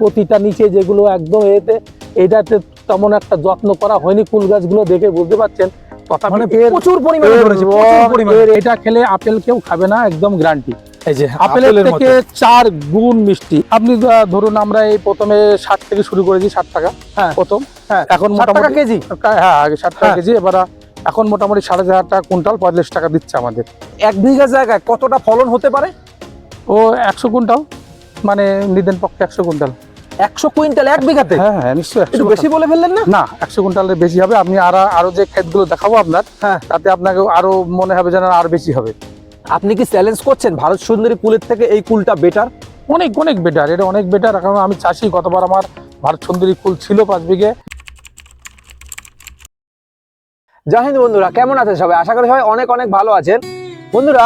প্রতিটা নিচে যেগুলো একদম এতে এটাতে তেমন একটা যত্ন করা হয়নি কুল গাছগুলো দেখে বুঝতে পারছেন। মানে প্রচুর পরিমাণে এটা খেলে আপেল কেউ খাবে না একদম গ্যারান্টি এই যে আপেলের থেকে চার গুণ মিষ্টি। আপনি ধরুন আমরা এই প্রথমে ষাট থেকে শুরু করেছি ষাট টাকা। হ্যাঁ। প্রথম। হ্যাঁ এখন টাকা মোটামুটি কেজি। হ্যাঁ আগে ষাট টাকা হ্যাঁ। কেজি এবার এখন মোটামুটি সাড়ে চার টাকা কুইন্টাল পঁয়তাল্লিশ টাকা দিচ্ছে আমাদের। এক বিঘা জায়গায় কতটা ফলন হতে পারে? ও একশো কুইন্টাল। মানে নিদেন পক্ষে একশো কুইন্টাল। একশো কুইন্টাল এক বিঘাতে? হ্যাঁ হ্যাঁ নিশ্চয়ই একটু বেশি বলে ফেললেন না? না একশো কুইন্টালের বেশি হবে। আপনি আর আরও যে ক্ষেতগুলো দেখাবো আপনার হ্যাঁ। তাতে আপনাকে আরও মনে হবে যেন আর বেশি হবে। আপনি কি চ্যালেঞ্জ করছেন? ভারত সুন্দরী কুলের থেকে এই কুলটা বেটার অনেক অনেক বেটার এটা অনেক বেটার কারণ আমি চাষি গতবার আমার ভারত সুন্দরী কুল ছিল পাঁচ বিঘে। জয় হিন্দ বন্ধুরা কেমন আছেন সবাই? আশা করি সবাই অনেক অনেক ভালো আছেন। বন্ধুরা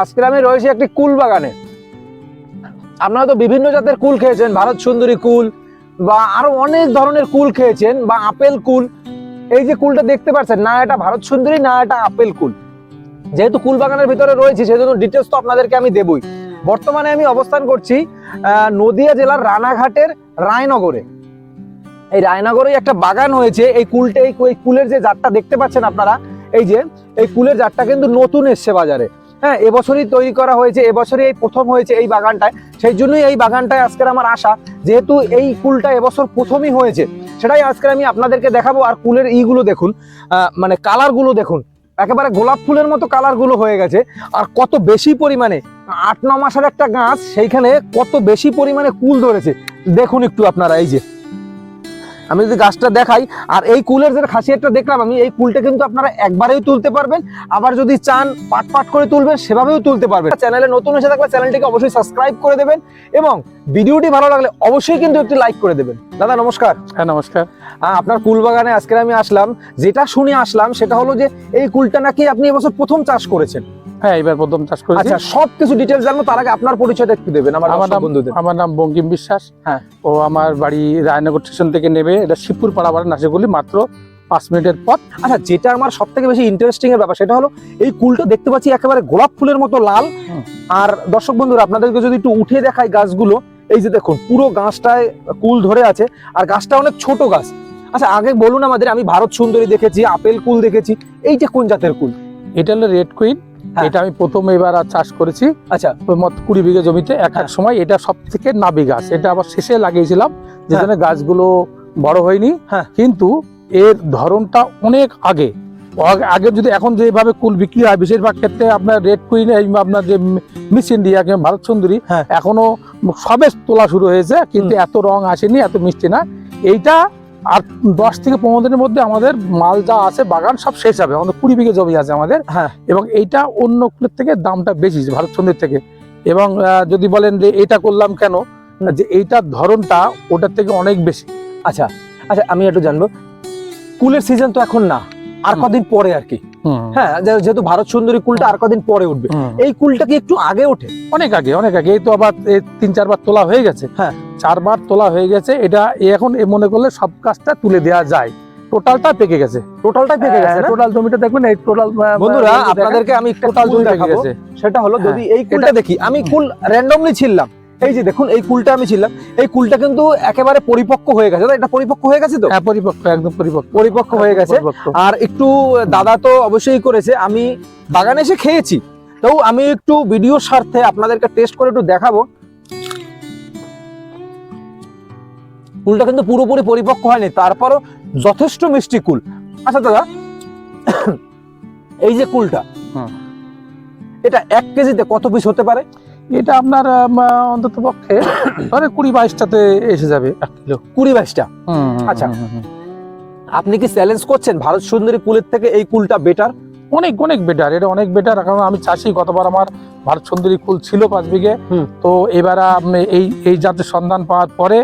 আজকে আমি রয়েছি একটি কুল বাগানে। আপনারা তো বিভিন্ন জাতের কুল খেয়েছেন, ভারত সুন্দরী কুল, বা আরও অনেক ধরনের কুল খেয়েছেন, বা আপেল কুল। এই যে কুলটা দেখতে পাচ্ছেন, না এটা ভারত সুন্দরী, না এটা আপেল কুল। যেহেতু কুল বাগানের ভিতরে রয়েছে, সেজন্য ডিটেলস তো আপনাদেরকে আমি দেবই। বর্তমানে আমি অবস্থান করছি নদিয়া জেলার রানাঘাটের রায়নগরে। এই রায়নগরে একটা বাগান হয়েছে, এই কুলটা, এই কুলের যে জাতটা দেখতে পাচ্ছেন আপনারা, এই যে, এই কুলের জাতটা কিন্তু নতুন এসছে বাজারে। হ্যাঁ এবছরই তৈরি করা হয়েছে, এবছরই এই প্রথম হয়েছে এই বাগানটায়। সেই জন্যই এই বাগানটায় আজকের আমার আশা, যেহেতু এই কুলটা এবছর প্রথমই হয়েছে, সেটাই আজকে আমি আপনাদেরকে দেখাবো। আর কুলের ইগুলো দেখুন মানে কালারগুলো দেখুন, একেবারে গোলাপ ফুলের মতো কালারগুলো হয়ে গেছে। আর কত বেশি পরিমাণে, আট, ন মাসের একটা গাছ, সেইখানে কত বেশি পরিমাণে কুল ধরেছে। দেখুন একটু আপনারা, এই যে। আমি যদি গাছটা দেখাই আর এই কুলের যে খাসিয়াতটা দেখলাম আমি এই কুলটা কিন্তু আপনারা একবারেই তুলতে পারবেন। আবার যদি চান পাট পাট করে তুলবেন সেভাবেও তুলতে পারবেন। চ্যানেলে নতুন এসে থাকলে চ্যানেলটিকে অবশ্যই সাবস্ক্রাইব করে দেবেন এবং ভিডিওটি ভালো লাগলে অবশ্যই কিন্তু একটি লাইক করে দেবেন। দাদা নমস্কার। হ্যাঁ নমস্কার। আপনার কুল বাগানে আজকে আমি আসলাম। যেটা শুনে আসলাম সেটা হলো যে এই কুলটা নাকি আপনি এবছর প্রথম চাষ করেছেন। হ্যাঁ এবার প্রথম চাষ করেছি। আচ্ছা সব কিছু ডিটেলস জানব তার আগে আপনার পরিচয়টা একটু দেবেন আমার আমার নাম বন্ধুদের। আমার নাম বঙ্কিম বিশ্বাস। হ্যাঁ। ও আমার বাড়ি রায়নগর স্টেশন থেকে নেবে। এটা শিবপুর পাড়া বাড়ি নাসেগুলি মাত্র পাঁচ মিনিটের পথ। আচ্ছা যেটা আমার সব থেকে বেশি ইন্টারেস্টিং এর ব্যাপার সেটা হলো এই কুলটা দেখতে পাচ্ছি একেবারে গোলাপ ফুলের মতো লাল। আর দর্শক বন্ধুরা আপনাদেরকে যদি একটু উঠে দেখাই গাছগুলো এই যে দেখুন পুরো গাছটায় কুল ধরে আছে আর গাছটা অনেক ছোট গাছ। আচ্ছা আগে বলুন আমাদের আমি ভারত সুন্দরী দেখেছি আপেল কুল দেখেছি এই যে কোন জাতের কুল? এটা হলো রেড কুইন। এটা আমি প্রথম এবার আর চাষ করেছি। আচ্ছা। মত কুড়ি বিঘে জমিতে এক এক হ্যাঁ। সময়। এটা সব থেকে নাবি গাছ। এটা আবার শেষে লাগিয়েছিলাম যেখানে গাছগুলো বড় হয়নি। হ্যাঁ। কিন্তু এর ধরনটা অনেক আগে। আগ- যদি এখন যেভাবে কুল বিক্রি হয় বেশিরভাগ ক্ষেত্রে আপনার রেড কুইন আপনার যে মিস ইন্ডিয়া ভারত সুন্দরী হ্যাঁ। এখনও সবে তোলা শুরু হয়েছে। কিন্তু এত রং আসেনি এত মিষ্টি না। এইটা আর দশ থেকে পনেরো দিনের মধ্যে আমাদের মাল যা আছে বাগান সব শেষ হবে। আমাদের কুড়ি বিঘে জমি আছে আমাদের। হ্যাঁ। এবং এইটা অন্য ফুলের থেকে দামটা বেশি ভারত সুন্দর থেকে। এবং যদি বলেন যে এটা করলাম কেন যে এইটার ধরনটা ওটার থেকে অনেক বেশি। আচ্ছা আচ্ছা আমি একটু জানব। কুলের সিজন তো এখন না আর কদিন পরে আর কি। হ্যাঁ যেহেতু ভারত সুন্দরী কুলটা আর কদিন পরে উঠবে। এই কুলটা কি একটু আগে ওঠে? অনেক আগে অনেক আগে। এই তো আবার তিন চারবার তোলা হয়ে গেছে। হ্যাঁ। চারবার তোলা হয়ে গেছে এটা এখন এ মনে করলে সব কাজটা তুলে দেওয়া যায়। টোটালটা পেকে গেছে। টোটালটা পেকে গেছে টোটাল জমিটা দেখবেন এই টোটাল বন্ধুরা আপনাদেরকে আমি টোটাল জমি দেখাবো। সেটা হলো হ্যাঁ, যদি এই কুলটা দেখি আমি কুল র্যান্ডমলি ছিললাম এই যে দেখুন এই কুলটা আমি ছিলাম এই কুলটা কিন্তু একেবারে পরিপক্ক হয়ে গেছে। এটা পরিপক্ক হয়ে গেছে তো? হ্যাঁ পরিপক্ক একদম পরিপক্ক। পরিপক্ক হয়ে গেছে। আর একটু দাদা তো অবশ্যই করেছে আমি বাগানে এসে খেয়েছি। তো আমি একটু ভিডিও স্বার্থে আপনাদেরকে টেস্ট করে একটু দেখাবো। কুলটা কিন্তু পুরোপুরি পরিপক্ক হয়নি তারপরও যথেষ্ট মিষ্টি কুল। আচ্ছা দাদা এই যে কুলটা এটা এক কেজিতে কত পিস হতে পারে? এটা আপনার অন্তত পক্ষে ধরে কুড়ি বাইশটাতে এসে যাবে এক কিলো। কুড়ি বাইশটা? আচ্ছা। আপনি কি চ্যালেঞ্জ করছেন? ভারত সুন্দরী কুলের থেকে এই কুলটা বেটার অনেক অনেক বেটার এটা অনেক বেটার কারণ আমি চাষি গতবার আমার ভারত সুন্দরী কুল ছিল পাঁচ বিঘে। তো এবার এই এই জাতের সন্ধান পাওয়ার পরে।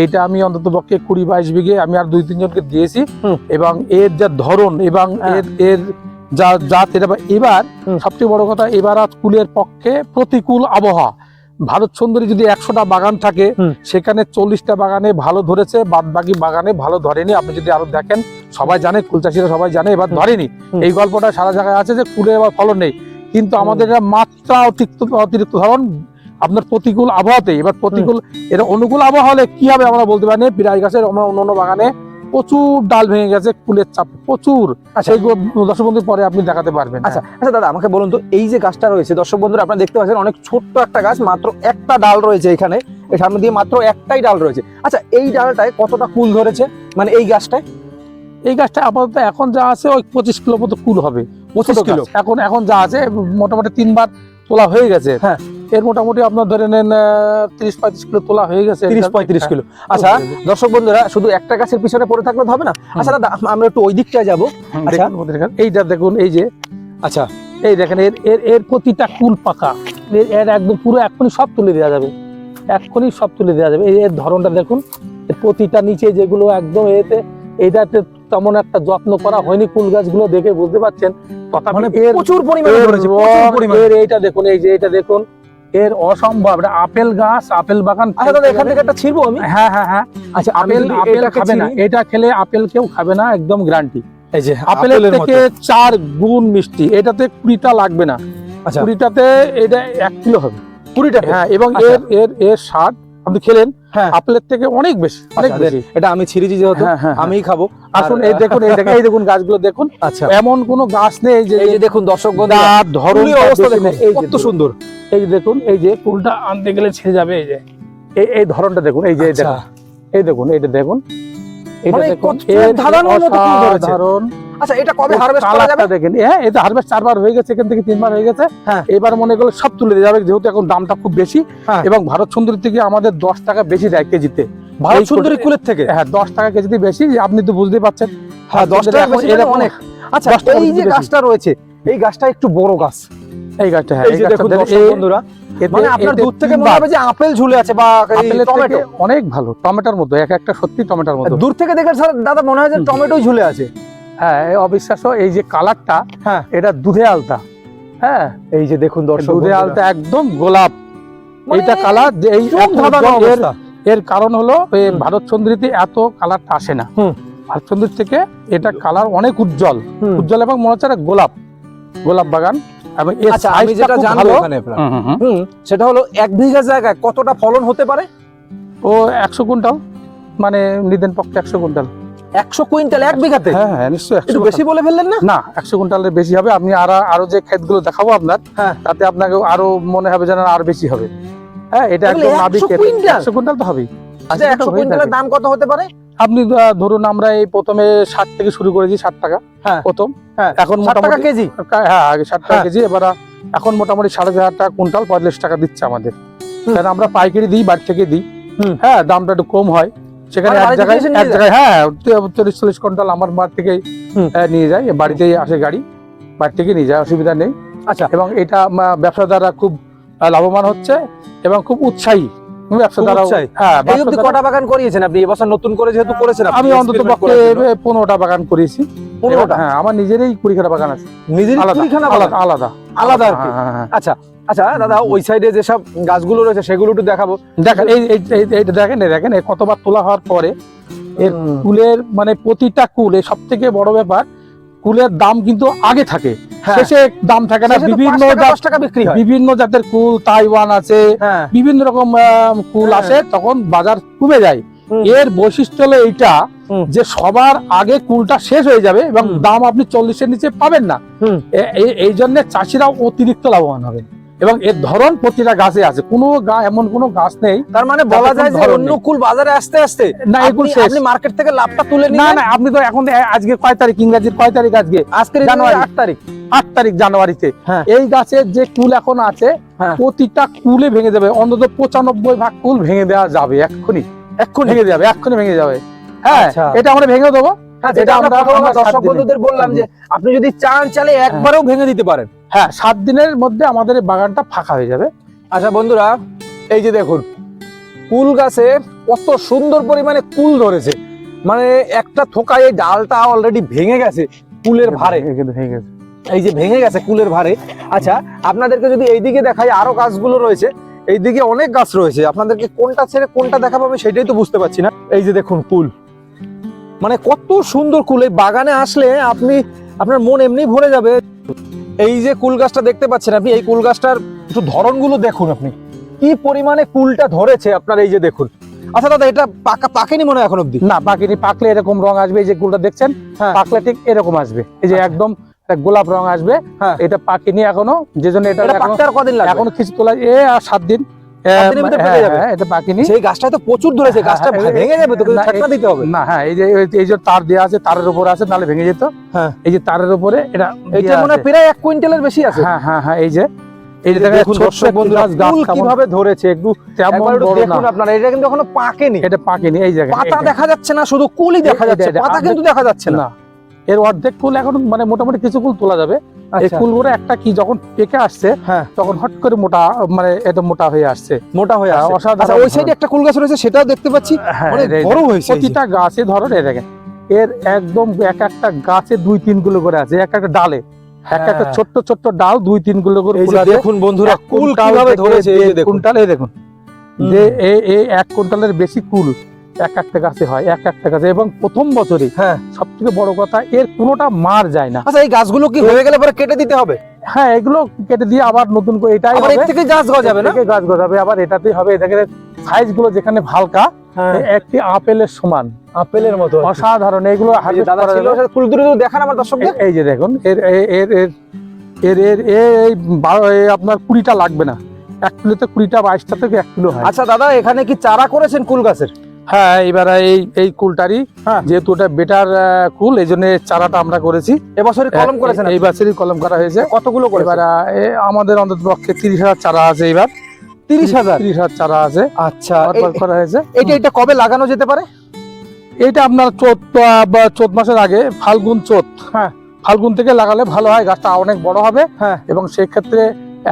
এইটা আমি অন্তত পক্ষে কুড়ি বাইশ বিঘে আমি আর দুই তিনজনকে দিয়েছি। এবং এর যা ধরন এবং হ্যাঁ। এর এর যা জাত এটা এবার সবচেয়ে বড় কথা এবার আর কুলের পক্ষে প্রতিকূল আবহাওয়া। ভারত সুন্দরী যদি একশোটা বাগান থাকে সেখানে চল্লিশটা বাগানে ভালো ধরেছে বাদ বাকি বাগানে ভালো ধরেনি। আপনি যদি আরও দেখেন সবাই জানে কুল চাষিরা সবাই জানে এবার। ধরেনি। এই গল্পটা সারা জায়গায় আছে যে কুলে এবার ফলন নেই। কিন্তু আমাদের মাত্রা অতিরিক্ত অতিরিক্ত ধরন আপনার প্রতিকূল আবহাওয়াতে। এবার প্রতিকূল এটা অনুকূল আবহাওয়া হলে কি হবে আমরা বলতে পারি পিরাই গাছের আমরা অন্য অন্য বাগানে প্রচুর ডাল ভেঙে গেছে কুলের চাপ প্রচুর। আচ্ছা। সেইগুলো দর্শক বন্ধু পরে আপনি দেখাতে পারবেন। আচ্ছা আচ্ছা দাদা আমাকে বলুন তো এই যে গাছটা রয়েছে দর্শক বন্ধুরা আপনারা দেখতে পাচ্ছেন অনেক ছোট্ট একটা গাছ মাত্র একটা ডাল রয়েছে এখানে। এর সামনে দিয়ে মাত্র একটাই ডাল রয়েছে। আচ্ছা এই ডালটায় কতটা কুল ধরেছে? মানে এই গাছটায়? এই গাছটা আপাতত এখন যা আছে ওই পঁচিশ কিলো মতো কুল হবে। পঁচিশ কিলো? এখন এখন যা আছে মোটামুটি তিনবার তোলা হয়ে গেছে। হ্যাঁ। এর মোটামুটি আপনার ধরে নেন তিরিশ পঁয়ত্রিশ কিলো তোলা হয়ে গেছে। তিরিশ পঁয়ত্রিশ কিলো। আচ্ছা দর্শক বন্ধুরা শুধু একটা গাছের পিছনে পড়ে থাকলে তো হবে না? আচ্ছা দাদা আমরা একটু ওই দিকটায় যাব। আচ্ছা। এইটা দেখুন এই যে আচ্ছা এই দেখেন এর এর এর প্রতিটা কুল পাকা। এর- একদম পুরো এক্ষুনি সব তুলে দেওয়া যাবে। এক্ষুনি সব তুলে দেওয়া যাবে। এই- এর ধরনটা দেখুন প্রতিটা নিচে যেগুলো একদম এতে এইটাতে তেমন একটা যত্ন করা হয়নি কুল গাছগুলো দেখে বুঝতে পারছেন। মানে প্রচুর পরিমাণে এর এইটা দেখুন এই যে এটা দেখুন এর অসম্ভব। আপেল গাছ আপেল বাগান আচ্ছা এখান থেকে একটা ছিড়বো আমি? হ্যাঁ হ্যাঁ হ্যাঁ। আচ্ছা আপেল আপেল খাবে না। এটা খেলে আপেল কেউ খাবে না একদম গ্যারান্টি এই যে আপেলের আপেলের থেকে চার গুণ মিষ্টি। এটাতে কুড়িটা লাগবে না। আচ্ছা। কুড়িটাতে এটা এক কিলো হবে। কুড়িটা হ্যাঁ এবং আচ্ছা। এর এর এর স্বাদ আপনি খেলেন হ্যাঁ। আপেলের থেকে অনেক বেশি অনেক আচ্ছা, বেশি। এটা আমি ছিঁড়েছি যেহেতু হ্যাঁ হ্যাঁ আমিই খাব। আসুন এই দেখুন এই দেখুন এই দেখুন গাছগুলো দেখুন। আচ্ছা। এমন কোনো গাছ নেই যে এই যে দেখুন দর্শক ধরন অবস্থা দেখুন এই কত সুন্দর। এই যে দেখুন এই যে ফুলটা আনতে গেলে ছেড়ে যাবে এই যে। এই এই ধরনটা দেখুন এই যে এই আচ্ছা। দেখুন। এই দেখুন এইটা দেখুন। এটা মানে দেখুন কত আচ্ছা এটা কবে হারভেস্ট করা যাবে? দেখেন হ্যাঁ এটা হারভেস্ট চারবার হয়ে গেছে এখান থেকে তিনবার হয়ে গেছে। হ্যাঁ। এবার মনে করলে সব তুলে দিয়ে যাবে যেহেতু এখন দামটা খুব বেশি। হ্যাঁ। এবং ভারত সুন্দরী থেকে আমাদের দশ টাকা বেশি দেয় কেজিতে। ভারত সুন্দরী কুলের থেকে? হ্যাঁ দশ টাকা কেজিতে বেশি আপনি তো বুঝতেই পারছেন। হ্যাঁ দশ টাকা বেশি মানে অনেক। আচ্ছা এই যে গাছটা রয়েছে এই গাছটা একটু বড় গাছ। এই গাছটা হ্যাঁ এই দেখুন বন্ধুরা মানে আপনার দূর থেকে মনে হবে যে আপেল ঝুলে আছে বা টমেটো। অনেক ভালো টমেটোর মতো এক একটা সত্যি টমেটোর মতো। দূর থেকে দেখে স্যার দাদা মনে হয় যে টমেটো ঝুলে আছে। হ্যাঁ এই অবিশ্বাস্য এই যে কালারটা হ্যাঁ। এটা দুধে আলতা। হ্যাঁ এই যে দেখুন দর্শক দুধে আলতা একদম গোলাপ। মানে এইটা কালার এই এর কারণ হলো ভারত সুন্দরীতে এত কালারটা আসে না। ভারত সুন্দরী থেকে এটা কালার অনেক উজ্জ্বল। উজ্জ্বল এবং মনে হচ্ছে গোলাপ। গোলাপ বাগান। এবং আচ্ছা আমি যেটা জানব সেটা হলো এক বিঘা জায়গায় কতটা ফলন হতে পারে? ও একশো কুইন্টাল। মানে নিদেন পক্ষে একশো কুইন্টাল। একশো কুইন্টাল এক বিঘাতে? হ্যাঁ হ্যাঁ নিশ্চয়ই একটু বেশি বলে ফেললেন না? না একশো কুইন্টালের বেশি হবে। আপনি আর আরও যে ক্ষেতগুলো দেখাবো আপনার হ্যাঁ। তাতে আপনাকে আরও মনে হবে যেন আর বেশি হবে। হ্যাঁ এটা একদম নাবিক একশো কুইন্টাল? তো হবেই। আচ্ছা একশো কুইন্টালের দাম কত হতে পারে? আপনি ধরুন আমরা এই প্রথমে ষাট থেকে শুরু করেছি ষাট টাকা। হ্যাঁ। প্রথম। এখন মোটামুটি কেজি? হ্যাঁ আগে ষাট টাকা। কেজি। এবার এখন মোটামুটি সাড়ে চার টাকা কুইন্টাল পঁয়তাল্লিশ টাকা দিচ্ছে আমাদের। কারণ আমরা পাইকারি দিই বাড়ি থেকে দিই। হ্যাঁ দামটা একটু কম হয়। সেখানে মানে এক জায়গায় এক জায়গায় হ্যাঁ চল্লিশ চল্লিশ কুইন্টাল আমার বাড়ি থেকেই নিয়ে যায়। বাড়িতেই আসে গাড়ি বাড়ি থেকে নিয়ে যায় অসুবিধা নেই। আচ্ছা। এবং এটা ব্যবসাদাররা খুব লাভবান হচ্ছে এবং খুব উৎসাহী? হ্যাঁ কটা বাগান করিয়েছেন আপনি? এবছর নতুন করে যেহেতু করেছেন আপনি, আমি অন্তত পক্ষে পনেরোটা বাগান করেছি। পনেরোটা? হ্যাঁ আমার নিজেরই কুড়িখানা বাগান আছে। নিজের আলাদা। আলাদা হ্যাঁ। আচ্ছা। আচ্ছা দাদা ওই সাইডে যেসব গাছগুলো রয়েছে সেগুলো একটু দেখাবো। দেখেন এই এই- এই- এইটা দেখেন এই দেখেন কতবার তোলা হওয়ার পরে এর কুলের মানে প্রতিটা কুল সব থেকে বড় ব্যাপার কুলের দাম কিন্তু আগে থাকে। হ্যাঁ। শেষে দাম থাকে না বিভিন্ন টাকা, বিক্রি হয়। বিভিন্ন জাতের কুল তাইওয়ান আছে হ্যাঁ। বিভিন্ন রকম কুল হ্যাঁ। আসে তখন বাজার কমে যায়। এর বৈশিষ্ট্য হলো এইটা যে সবার আগে কুলটা শেষ হয়ে যাবে এবং দাম আপনি চল্লিশের নিচে পাবেন না। এই জন্য চাষিরা অতিরিক্ত লাভবান হবে। এবং এর ধরন প্রতিটা গাছে আছে। কোনো গা এমন কোনো গাছ নেই। তার মানে বলা যায় যে ধরন অন্য কুল বাজারে আসতে আসতে না আপনি মার্কেট থেকে লাভটা তুলে না না আপনি তো এখন আজকে কয় তারিখ? ইংরাজির কয় তারিখ আজকে? আজকের জানুয়ারি। আট তারিখ। আট তারিখ জানুয়ারিতে। হ্যাঁ। এই গাছের যে কুল এখন আছে হ্যাঁ। প্রতিটা কুলে ভেঙে যাবে। অন্তত পঁচানব্বই ভাগ কুল ভেঙে দেওয়া যাবে এক্ষুনি। এক্ষুনি? ভেঙে যাবে এক্ষুনি ভেঙে যাবে। হ্যাঁ আচ্ছা। এটা আমরা ভেঙে দেবো। হ্যাঁ, এটা যেটা আমরা দর্শক বন্ধুদের বললাম যে আপনি যদি চান চালে একবারেও ভেঙে দিতে পারেন। হ্যাঁ সাত দিনের মধ্যে আমাদের এই বাগানটা ফাঁকা হয়ে যাবে। আচ্ছা বন্ধুরা এই যে দেখুন কুল গাছে কত সুন্দর পরিমাণে কুল ধরেছে। মানে একটা থোকায় এই ডালটা অলরেডি ভেঙে গেছে কুলের ভারে। ভেঙে গেছে। এই যে ভেঙে গেছে কুলের ভারে। আচ্ছা আপনাদেরকে যদি এইদিকে দেখাই আরও গাছগুলো রয়েছে। এইদিকে অনেক গাছ রয়েছে। আপনাদেরকে কোনটা ছেড়ে কোনটা দেখাবো আমি সেটাই তো বুঝতে পারছি না। এই যে দেখুন কুল। মানে কত সুন্দর কুল। এই বাগানে আসলে আপনি আপনার মন এমনি ভরে যাবে। এই যে কুল গাছটা দেখতে পাচ্ছেন আপনি এই কুল গাছটার একটু ধরনগুলো দেখুন আপনি। কি পরিমাণে কুলটা ধরেছে আপনার এই যে দেখুন। আচ্ছা দাদা এটা পাকা পাকেনি মনে হয় এখন অব্দি না পাকেনি। পাকলে এরকম রং আসবে এই যে কুলটা দেখছেন হ্যাঁ। পাকলে ঠিক এরকম আসবে। এই যে আচ্ছা। একদম গোলাপ রং আসবে হ্যাঁ। এটা পাকেনি এখনও যে জন্য এটা কদিন এখনও কিছু তোলা এ আর সাত দিন। সাত দিনের ভিতরে পেকে হ্যাঁ, যাবে? হ্যাঁ, এটা পাকেনি সেই গাছটা তো প্রচুর ধরেছে হ্যাঁ, গাছটা হ্যাঁ, ভেঙে যাবে তো ছাটকা দিতে হবে। না হ্যাঁ এই যে এই যে তার দেওয়া আছে তারের উপরে আছে নাহলে ভেঙে যেত। হ্যাঁ। এই যে তারের উপরে এটা এটা মনে প্রায় এক কুইন্টালের বেশি আছে। হ্যাঁ হ্যাঁ হ্যাঁ এই যে এই যে দেখুন দেখুন দর্শক বন্ধুরা কুল কীভাবে ধরেছে একটু দেখুন আপনারা এটা কিন্তু এখনও পাকেনি। এটা পাকেনি এই জায়গায় পাতা দেখা যাচ্ছে না শুধু কুলই দেখা যাচ্ছে পাতা কিন্তু দেখা যাচ্ছে না এর অর্ধেক ফুল এখন মানে মোটামুটি কিছু ফুল তোলা যাবে। এই আচ্ছা, ফুলগুলো একটা কি যখন পেকে আসছে হ্যাঁ। তখন হট করে মোটা মানে এটা মোটা হয়ে আসছে। মোটা হয়ে হ্যাঁ, আসছে। অসাধারণ আচ্ছা ওই সাইডে একটা কুল গাছ রয়েছে সেটাও দেখতে পাচ্ছি। হ্যাঁ, অনেক বড় হয়েছে। প্রতিটা গাছে দেখেন এর একদম এক একটা গাছে দুই তিনগুলো করে আছে এক একটা ডালে এক একটা। ছোট্ট ছোট্ট ডাল দুই তিনগুলো করে। দেখুন বন্ধুরা কুল কীভাবে ধরেছে এই দেখুন। কুইন্টাল এই দেখুন। যে এই এই এক কুইন্টালের বেশি কুল এক একটা গাছে হয় এক একটা গাছে এবং প্রথম বছরে হ্যাঁ। সব থেকে বড় কথা এর কোনোটা মার যায় না। আচ্ছা এই গাছগুলো কি হয়ে গেলে পরে কেটে দিতে হবে? হ্যাঁ এগুলো কেটে দিয়ে আবার নতুন করে এটাই আবার এর থেকে গাছ গজাবে না? গাছ গজাবে আবার এটাতেই হবে। এটাকে সাইজগুলো যেখানে হালকা হ্যাঁ। একটি আপেলের সমান। আপেলের মতো অসাধারণ এগুলো দুটো দেখান আমার দর্শকদের। এ- এই যে দেখুন এর এর- এর এর এর এর এর এই আপনার কুড়িটা লাগবে না। এক কিলোতে কুড়িটা বাইশটা থেকে এক কিলো হয়। আচ্ছা দাদা এখানে কি চারা করেছেন কুল গাছের? হ্যাঁ এবারে এই এই কুলটারই হ্যাঁ। যেহেতু ওটা বেটার কুল এই জন্য চারাটা আমরা করেছি। এবছরই কলম করেছেন এই বছরই কলম করা হয়েছে। কতগুলো করে এবার আমাদের অন্তত পক্ষে তিরিশ হাজার চারা আছে এবার। তিরিশ হাজার? তিরিশ হাজার চারা আছে। আচ্ছা করা হয়েছে। এটা এটা কবে লাগানো যেতে পারে? এটা আপনার চোদ্দ বা চোদ্দ মাসের আগে ফাল্গুন চোদ্দ। হ্যাঁ। ফাল্গুন থেকে লাগালে ভালো হয় গাছটা অনেক বড় হবে। হ্যাঁ। এবং সেই ক্ষেত্রে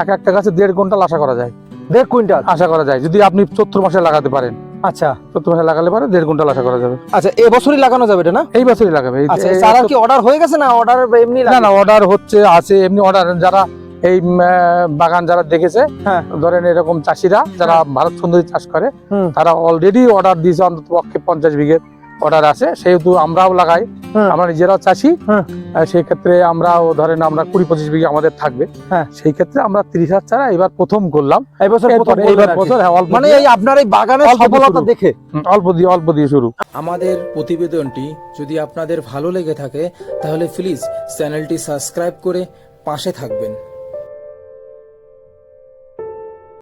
এক একটা গাছে দেড় কুইন্টাল আশা করা যায়। দেড় কুইন্টাল? আশা করা যায় যদি আপনি চৈত্র মাসে লাগাতে পারেন। আচ্ছা চৈত্র মাসে লাগালে পারে দেড় কুইন্টাল আশা করা যাবে। আচ্ছা এবছরই লাগানো যাবে এটা না? এই বছরই লাগাবে আচ্ছা চারা কি অর্ডার হয়ে গেছে না? অর্ডার এমনি না না অর্ডার হচ্ছে আছে এমনি অর্ডার যারা এই বাগান যারা দেখেছে হ্যাঁ। ধরেন এরকম চাষিরা যারা ভারত সুন্দরী চাষ করে তারা অলরেডি অর্ডার দিয়েছে অন্তত পক্ষে পঞ্চাশ বিঘে অর্ডার আছে। সেহেতু আমরাও লাগাই আমরা নিজেরাও চাষি। হুম। আহ, সেই ক্ষেত্রে আমরাও ধরেন আমরা কুড়ি পঁচিশ বিঘা আমাদের থাকবে হ্যাঁ। সেই ক্ষেত্রে আমরা ত্রিশ হাজার চারা এবার প্রথম করলাম এইবার। বছর হ্যাঁ মানে এই আপনার এই বাগানের সফলতা দেখে অল্প দিয়ে অল্প দিয়ে শুরু আমাদের প্রতিবেদনটি যদি আপনাদের ভালো লেগে থাকে তাহলে প্লিজ চ্যানেলটি সাবস্ক্রাইব করে পাশে থাকবেন